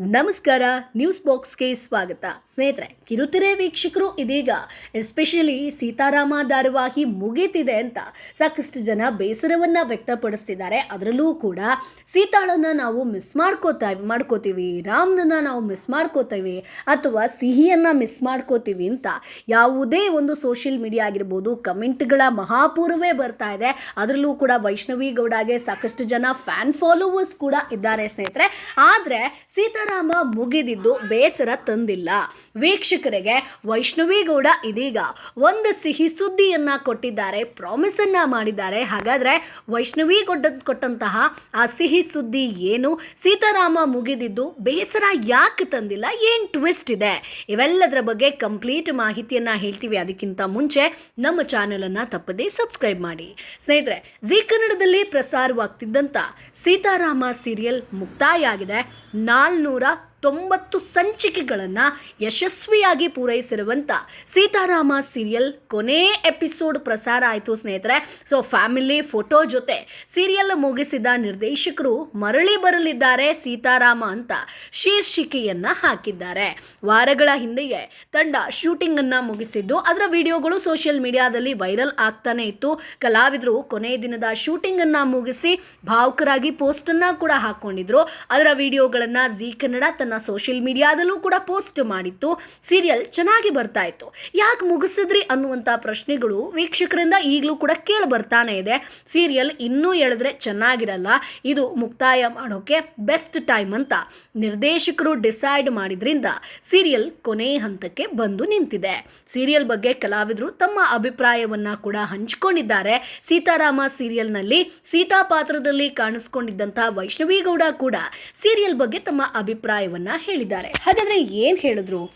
ನಮಸ್ಕಾರ ನ್ಯೂಸ್ ಬಾಕ್ಸ್ಗೆ ಸ್ವಾಗತ. ಸ್ನೇಹಿತರೆ, ಕಿರುತೆರೆ ವೀಕ್ಷಕರು ಇದೀಗ ಎಸ್ಪೆಷಲಿ ಸೀತಾರಾಮ ಧಾರಾವಾಹಿ ಮುಗೀತಿದೆ ಅಂತ ಸಾಕಷ್ಟು ಜನ ಬೇಸರವನ್ನು ವ್ಯಕ್ತಪಡಿಸ್ತಿದ್ದಾರೆ. ಅದರಲ್ಲೂ ಕೂಡ ಸೀತಾಳನ್ನ ನಾವು ಮಿಸ್ ಮಾಡ್ಕೋತಾ, ಮಾಡ್ಕೋತೀವಿ, ರಾಮ್ನನ್ನ ನಾವು ಮಿಸ್ ಮಾಡ್ಕೋತೀವಿ, ಅಥವಾ ಸಿಹಿಯನ್ನ ಮಿಸ್ ಮಾಡ್ಕೋತೀವಿ ಅಂತ ಯಾವುದೇ ಒಂದು ಸೋಷಿಯಲ್ ಮೀಡಿಯಾ ಆಗಿರ್ಬೋದು, ಕಮೆಂಟ್ಗಳ ಮಹಾಪೂರ್ವೇ ಬರ್ತಾ ಇದೆ. ಅದರಲ್ಲೂ ಕೂಡ ವೈಷ್ಣವಿ ಗೌಡಗೆ ಸಾಕಷ್ಟು ಜನ ಫ್ಯಾನ್ ಫಾಲೋವರ್ಸ್ ಕೂಡ ಇದ್ದಾರೆ ಸ್ನೇಹಿತರೆ. ಆದರೆ, ಸೀತಾರಾಮ ಮುಗಿದಿದ್ದು ಬೇಸರ ತಂದಿಲ್ಲ. ವೀಕ್ಷಕರಿಗೆ ವೈಷ್ಣವಿಗೌಡ ಇದೀಗ ಒಂದು ಸಿಹಿ ಸುದ್ದಿಯನ್ನ ಕೊಟ್ಟಿದ್ದಾರೆ ಪ್ರಾಮಿಸ್ ಅನ್ನ ಮಾಡಿದ್ದಾರೆ. ಹಾಗಾದ್ರೆ ವೈಷ್ಣವಿ ಗೌಡ ಕೊಟ್ಟಂತಹ ಆ ಸಿಹಿ ಸುದ್ದಿ ಏನು? ಸೀತಾರಾಮ ಮುಗಿದಿದ್ದು ಬೇಸರ ಯಾಕೆ ತಂದಿಲ್ಲ? ಏನ್ ಟ್ವಿಸ್ಟ್ ಇದೆ? ಇವೆಲ್ಲದರ ಬಗ್ಗೆ ಕಂಪ್ಲೀಟ್ ಮಾಹಿತಿಯನ್ನ ಹೇಳ್ತೀವಿ. ಅದಕ್ಕಿಂತ ಮುಂಚೆ ನಮ್ಮ ಚಾನೆಲ್ ಅನ್ನ ತಪ್ಪದೇ ಸಬ್ಸ್ಕ್ರೈಬ್ ಮಾಡಿ. ಸ್ನೇಹಿತರೆ, ಜಿ ಕನ್ನಡದಲ್ಲಿ ಪ್ರಸಾರವಾಗ್ತಿದ್ದಂತ ಸೀತಾರಾಮ ಸೀರಿಯಲ್ ಮುಕ್ತಾಯ ಆಗಿದೆ. ನಾಲ್ನೂರ Buddha. ತೊಂಬತ್ತು ಸಂಚಿಕೆಗಳನ್ನು ಯಶಸ್ವಿಯಾಗಿ ಪೂರೈಸಿರುವಂಥ ಸೀತಾರಾಮ ಸೀರಿಯಲ್ ಕೊನೆ ಎಪಿಸೋಡ್ ಪ್ರಸಾರ ಆಯಿತು ಸ್ನೇಹಿತರೆ. ಸೊ ಫ್ಯಾಮಿಲಿ ಫೋಟೋ ಜೊತೆ ಸೀರಿಯಲ್ ಮುಗಿಸಿದ ನಿರ್ದೇಶಕರು ಮರಳಿ ಬರಲಿದ್ದಾರೆ ಸೀತಾರಾಮ ಅಂತ ಶೀರ್ಷಿಕೆಯನ್ನು ಹಾಕಿದ್ದಾರೆ. ವಾರಗಳ ಹಿಂದೆಯೇ ತಂಡ ಶೂಟಿಂಗನ್ನು ಮುಗಿಸಿದ್ದು, ಅದರ ವಿಡಿಯೋಗಳು ಸೋಷಿಯಲ್ ಮೀಡಿಯಾದಲ್ಲಿ ವೈರಲ್ ಆಗ್ತಾನೆ ಇತ್ತು. ಕಲಾವಿದರು ಕೊನೆಯ ದಿನದ ಶೂಟಿಂಗನ್ನು ಮುಗಿಸಿ ಭಾವುಕರಾಗಿ ಪೋಸ್ಟನ್ನು ಕೂಡ ಹಾಕ್ಕೊಂಡಿದ್ರು ಅದರ ವಿಡಿಯೋಗಳನ್ನು ಜಿ ಕನ್ನಡ ಸೋಷಿಯಲ್ ಮೀಡಿಯಾದಲ್ಲೂ ಕೂಡ ಪೋಸ್ಟ್ ಮಾಡಿತ್ತು, ಸೀರಿಯಲ್ ಚೆನ್ನಾಗಿ ಬರ್ತಾ ಇತ್ತು. ಯಾಕೆ ಮುಗಿಸಿದ್ರಿ ಅನ್ನುವಂಥ ಪ್ರಶ್ನೆಗಳು ವೀಕ್ಷಕರಿಂದ ಈಗಲೂ ಕೂಡ ಕೇಳಿ ಬರ್ತಾನೆ ಇದೆ. ಸೀರಿಯಲ್ ಇನ್ನೂ ಹೇಳಿದ್ರೆ ಚೆನ್ನಾಗಿರಲ್ಲ, ಇದು ಮುಕ್ತಾಯ ಮಾಡೋಕೆ ಬೆಸ್ಟ್ ಟೈಮ್ ಅಂತ ನಿರ್ದೇಶಕರು ಡಿಸೈಡ್ ಮಾಡಿದ್ರಿಂದ ಸೀರಿಯಲ್ ಕೊನೆ ಹಂತಕ್ಕೆ ಬಂದು ನಿಂತಿದೆ. ಸೀರಿಯಲ್ ಬಗ್ಗೆ ಕಲಾವಿದರು ತಮ್ಮ ಅಭಿಪ್ರಾಯವನ್ನ ಕೂಡ ಹಂಚಿಕೊಂಡಿದ್ದಾರೆ. ಸೀತಾರಾಮ ಸೀರಿಯಲ್ನಲ್ಲಿ ಸೀತಾ ಪಾತ್ರದಲ್ಲಿ ಕಾಣಿಸ್ಕೊಂಡಿದ್ದಂಥ ವೈಷ್ಣವಿ ಗೌಡ ಕೂಡ ಸೀರಿಯಲ್ ಬಗ್ಗೆ ತಮ್ಮ ಅಭಿಪ್ರಾಯವನ್ನ ಹೇಳಿದ್ದಾರೆ. ಹಾಗಾದ್ರೆ ಏನ್ ಹೇಳಿದ್ರು?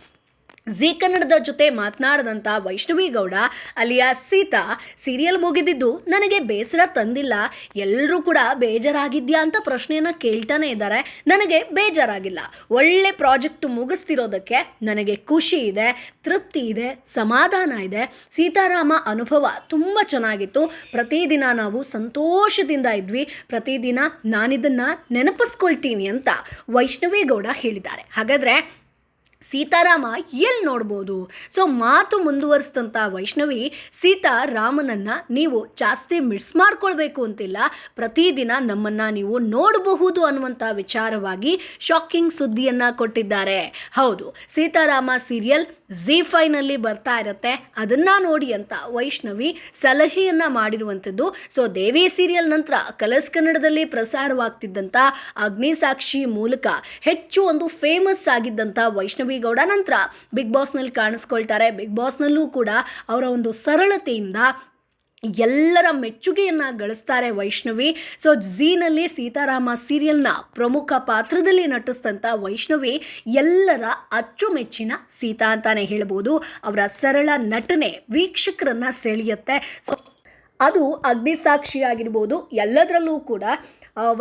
ಜಿ ಕನ್ನಡದ ಜೊತೆ ಮಾತನಾಡದಂಥ ವೈಷ್ಣವಿ ಗೌಡ ಅಲಿಯಾ ಸೀತಾ ಸೀರಿಯಲ್ ಮುಗಿದಿದ್ದು ನನಗೆ ಬೇಸರ ತಂದಿಲ್ಲ. ಎಲ್ಲರೂ ಕೂಡ ಬೇಜಾರಾಗಿದ್ಯಾ ಅಂತ ಪ್ರಶ್ನೆಯನ್ನು ಕೇಳ್ತಾನೆ ಇದ್ದಾರೆ. ನನಗೆ ಬೇಜಾರಾಗಿಲ್ಲ. ಒಳ್ಳೆ ಪ್ರಾಜೆಕ್ಟ್ ಮುಗಿಸ್ತಿರೋದಕ್ಕೆ ನನಗೆ ಖುಷಿ ಇದೆ, ತೃಪ್ತಿ ಇದೆ, ಸಮಾಧಾನ ಇದೆ. ಸೀತಾರಾಮ ಅನುಭವ ತುಂಬ ಚೆನ್ನಾಗಿತ್ತು. ಪ್ರತಿದಿನ ನಾವು ಸಂತೋಷದಿಂದ ಇದ್ವಿ. ಪ್ರತಿದಿನ ನಾನಿದನ್ನು ನೆನಪಿಸ್ಕೊಳ್ತೀನಿ ಅಂತ ವೈಷ್ಣವಿ ಗೌಡ ಹೇಳಿದ್ದಾರೆ. ಹಾಗಾದರೆ ಸೀತಾರಾಮ ಎಲ್ಲಿ ನೋಡ್ಬೋದು? ಸೊ ಮಾತು ಮುಂದುವರಿಸಿದಂಥ ವೈಷ್ಣವಿ, ಸೀತಾ ರಾಮನನ್ನ ನೀವು ಜಾಸ್ತಿ ಮಿಸ್ ಮಾಡ್ಕೊಳ್ಬೇಕು ಅಂತಿಲ್ಲ. ಪ್ರತಿದಿನ ನಮ್ಮನ್ನು ನೀವು ನೋಡಬಹುದು ಅನ್ನುವಂಥ ವಿಚಾರವಾಗಿ ಶಾಕಿಂಗ್ ಸುದ್ದಿಯನ್ನು ಕೊಟ್ಟಿದ್ದಾರೆ. ಹೌದು, ಸೀತಾರಾಮ ಸೀರಿಯಲ್ ಜಿ ಫೈನಲ್ಲಿ ಬರ್ತಾ ಇರುತ್ತೆ. ಅದನ್ನು ನೋಡಿ ಅಂತ ವೈಷ್ಣವಿ ಸಲಹೆಯನ್ನು ಮಾಡಿರುವಂಥದ್ದು. ಸೊ ದೇವಿ ಸೀರಿಯಲ್ ನಂತರ ಕಲರ್ಸ್ ಕನ್ನಡದಲ್ಲಿ ಪ್ರಸಾರವಾಗ್ತಿದ್ದಂಥ ಅಗ್ನಿಸಾಕ್ಷಿ ಮೂಲಕ ಹೆಚ್ಚು ಒಂದು ಫೇಮಸ್ ಆಗಿದ್ದಂಥ ವೈಷ್ಣವಿ ಗೌಡ ನಂತರ ಬಿಗ್ ಬಾಸ್ನಲ್ಲಿ ಕಾಣಿಸ್ಕೊಳ್ತಾರೆ. ಬಿಗ್ ಬಾಸ್ನಲ್ಲೂ ಕೂಡ ಅವರ ಒಂದು ಸರಳತೆಯಿಂದ ಎಲ್ಲರ ಮೆಚ್ಚುಗೆಯನ್ನು ಗಳಿಸ್ತಾರೆ ವೈಷ್ಣವಿ. ಸೊ ಝೀನಲ್ಲಿ ಸೀತಾರಾಮ ಸೀರಿಯಲ್ನ ಪ್ರಮುಖ ಪಾತ್ರದಲ್ಲಿ ನಟಿಸಿದಂಥ ವೈಷ್ಣವಿ ಎಲ್ಲರ ಅಚ್ಚುಮೆಚ್ಚಿನ ಸೀತಾ ಅಂತಾನೆ ಹೇಳ್ಬೋದು. ಅವರ ಸರಳ ನಟನೆ ವೀಕ್ಷಕರನ್ನು ಸೆಳೆಯುತ್ತೆ. ಸೊ ಅದು ಅಗ್ನಿಸಾಕ್ಷಿ ಆಗಿರ್ಬೋದು ಎಲ್ಲದರಲ್ಲೂ ಕೂಡ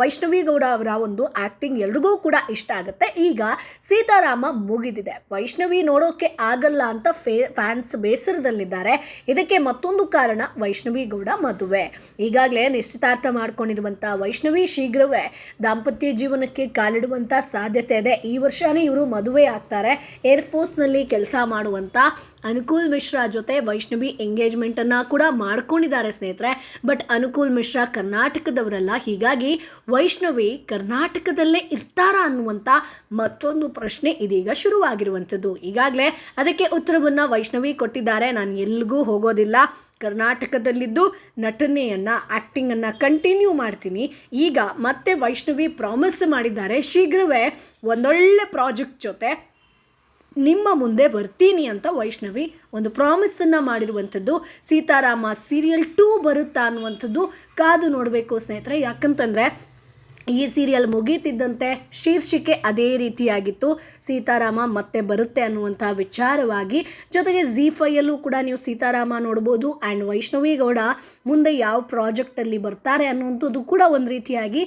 ವೈಷ್ಣವಿಗೌಡ ವೈಷ್ಣವಿ ಗೌಡ ಅವರ ಒಂದು ಆ್ಯಕ್ಟಿಂಗ್ ಎಲ್ರಿಗೂ ಕೂಡ ಇಷ್ಟ ಆಗುತ್ತೆ. ಈಗ ಸೀತಾರಾಮ ಮುಗಿದಿದೆ. ವೈಷ್ಣವಿ ನೋಡೋಕೆ ಆಗಲ್ಲ ಅಂತ ಫೇ ಫ್ಯಾನ್ಸ್ ಬೇಸರದಲ್ಲಿದ್ದಾರೆ. ಇದಕ್ಕೆ ಮತ್ತೊಂದು ಕಾರಣ ವೈಷ್ಣವಿ ಗೌಡ ಮದುವೆ. ಈಗಾಗಲೇ ನಿಶ್ಚಿತಾರ್ಥ ಮಾಡ್ಕೊಂಡಿರುವಂಥ ವೈಷ್ಣವಿ ಶೀಘ್ರವೇ ದಾಂಪತ್ಯ ಜೀವನಕ್ಕೆ ಕಾಲಿಡುವಂಥ ಸಾಧ್ಯತೆ ಇದೆ. ಈ ವರ್ಷನೇ ಇವರು ಮದುವೆ ಆಗ್ತಾರೆ. ಏರ್ಫೋರ್ಸ್ನಲ್ಲಿ ಕೆಲಸ ಮಾಡುವಂಥ ಅನುಕೂಲ್ ಮಿಶ್ರಾ ಜೊತೆ ವೈಷ್ಣವಿ ಎಂಗೇಜ್ಮೆಂಟನ್ನು ಕೂಡ ಮಾಡ್ಕೊಂಡಿದ್ದಾರೆ ಸ್ನೇಹಿತರೆ. ಬಟ್ ಅನುಕೂಲ್ ಮಿಶ್ರಾ ಕರ್ನಾಟಕದವರಲ್ಲ, ಹೀಗಾಗಿ ವೈಷ್ಣವಿ ಕರ್ನಾಟಕದಲ್ಲೇ ಇರ್ತಾರಾ ಅನ್ನುವಂಥ ಮತ್ತೊಂದು ಪ್ರಶ್ನೆ ಇದೀಗ ಶುರುವಾಗಿರುವಂಥದ್ದು. ಈಗಾಗಲೇ ಅದಕ್ಕೆ ಉತ್ತರವನ್ನು ವೈಷ್ಣವಿ ಕೊಟ್ಟಿದ್ದಾರೆ. ನಾನು ಎಲ್ಲಿಗೂ ಹೋಗೋದಿಲ್ಲ. ಕರ್ನಾಟಕದಲ್ಲಿದ್ದು ನಟನೆಯನ್ನು ಆ್ಯಕ್ಟಿಂಗನ್ನು ಕಂಟಿನ್ಯೂ ಮಾಡ್ತೀನಿ. ಈಗ ಮತ್ತೆ ವೈಷ್ಣವಿ ಪ್ರಾಮಿಸ್ ಮಾಡಿದ್ದಾರೆ. ಶೀಘ್ರವೇ ಒಂದೊಳ್ಳೆ ಪ್ರಾಜೆಕ್ಟ್ ಜೊತೆ ನಿಮ್ಮ ಮುಂದೆ ಬರ್ತೀನಿ ಅಂತ ವೈಷ್ಣವಿ ಒಂದು ಪ್ರಾಮಿಸನ್ನು ಮಾಡಿರುವಂಥದ್ದು. ಸೀತಾರಾಮ ಸೀರಿಯಲ್ ಟೂ ಬರುತ್ತಾ ಅನ್ನುವಂಥದ್ದು ಕಾದು ನೋಡಬೇಕು ಸ್ನೇಹಿತರೆ. ಯಾಕಂತಂದರೆ ಈ ಸೀರಿಯಲ್ ಮುಗೀತಿದ್ದಂತೆ ಶೀರ್ಷಿಕೆ ಅದೇ ರೀತಿಯಾಗಿತ್ತು. ಸೀತಾರಾಮ ಮತ್ತೆ ಬರುತ್ತೆ ಅನ್ನುವಂಥ ವಿಚಾರವಾಗಿ. ಜೊತೆಗೆ ಝೀ ಫೈಯಲ್ಲೂ ಕೂಡ ನೀವು ಸೀತಾರಾಮ ನೋಡ್ಬೋದು. ಆ್ಯಂಡ್ ವೈಷ್ಣವಿ ಗೌಡ ಮುಂದೆ ಯಾವ ಪ್ರಾಜೆಕ್ಟಲ್ಲಿ ಬರ್ತಾರೆ ಅನ್ನುವಂಥದ್ದು ಕೂಡ ಒಂದು ರೀತಿಯಾಗಿ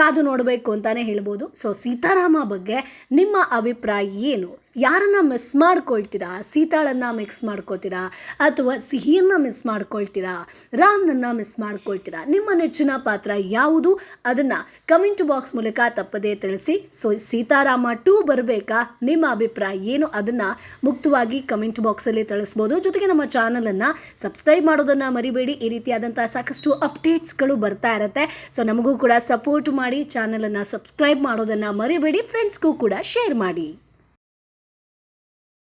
ಕಾದು ನೋಡಬೇಕು ಅಂತಲೇ ಹೇಳ್ಬೋದು. ಸೊ ಸೀತಾರಾಮ ಬಗ್ಗೆ ನಿಮ್ಮ ಅಭಿಪ್ರಾಯ ಏನು? ಯಾರನ್ನ ಮಿಸ್ ಮಾಡ್ಕೊಳ್ತೀರಾ? ಸೀತಾಳನ್ನು ಮಿಕ್ಸ್ ಮಾಡ್ಕೊಳ್ತೀರಾ? ಅಥವಾ ಸಿಹಿಯನ್ನು ಮಿಸ್ ಮಾಡ್ಕೊಳ್ತೀರಾ? ರಾಮ್ನನ್ನು ಮಿಸ್ ಮಾಡ್ಕೊಳ್ತೀರಾ? ನಿಮ್ಮ ನೆಚ್ಚಿನ ಪಾತ್ರ ಯಾವುದು? ಅದನ್ನು ಕಮೆಂಟ್ ಬಾಕ್ಸ್ ಮೂಲಕ ತಪ್ಪದೇ ತಿಳಿಸಿ. ಸೊ ಸೀತಾರಾಮ ಟೂ ಬರಬೇಕಾ? ನಿಮ್ಮ ಅಭಿಪ್ರಾಯ ಏನು? ಅದನ್ನು ಮುಕ್ತವಾಗಿ ಕಮೆಂಟ್ ಬಾಕ್ಸಲ್ಲಿ ತಿಳಿಸ್ಬೋದು. ಜೊತೆಗೆ ನಮ್ಮ ಚಾನಲನ್ನು ಸಬ್ಸ್ಕ್ರೈಬ್ ಮಾಡೋದನ್ನು ಮರಿಬೇಡಿ. ಈ ರೀತಿಯಾದಂಥ ಸಾಕಷ್ಟು ಅಪ್ಡೇಟ್ಸ್ಗಳು ಬರ್ತಾ ಇರುತ್ತೆ. ಸೊ ನಮಗೂ ಕೂಡ ಸಪೋರ್ಟ್ ಮಾಡಿ ಚಾನಲನ್ನು ಸಬ್ಸ್ಕ್ರೈಬ್ ಮಾಡೋದನ್ನು ಮರಿಬೇಡಿ. ಫ್ರೆಂಡ್ಸ್ಗೂ ಕೂಡ ಶೇರ್ ಮಾಡಿ.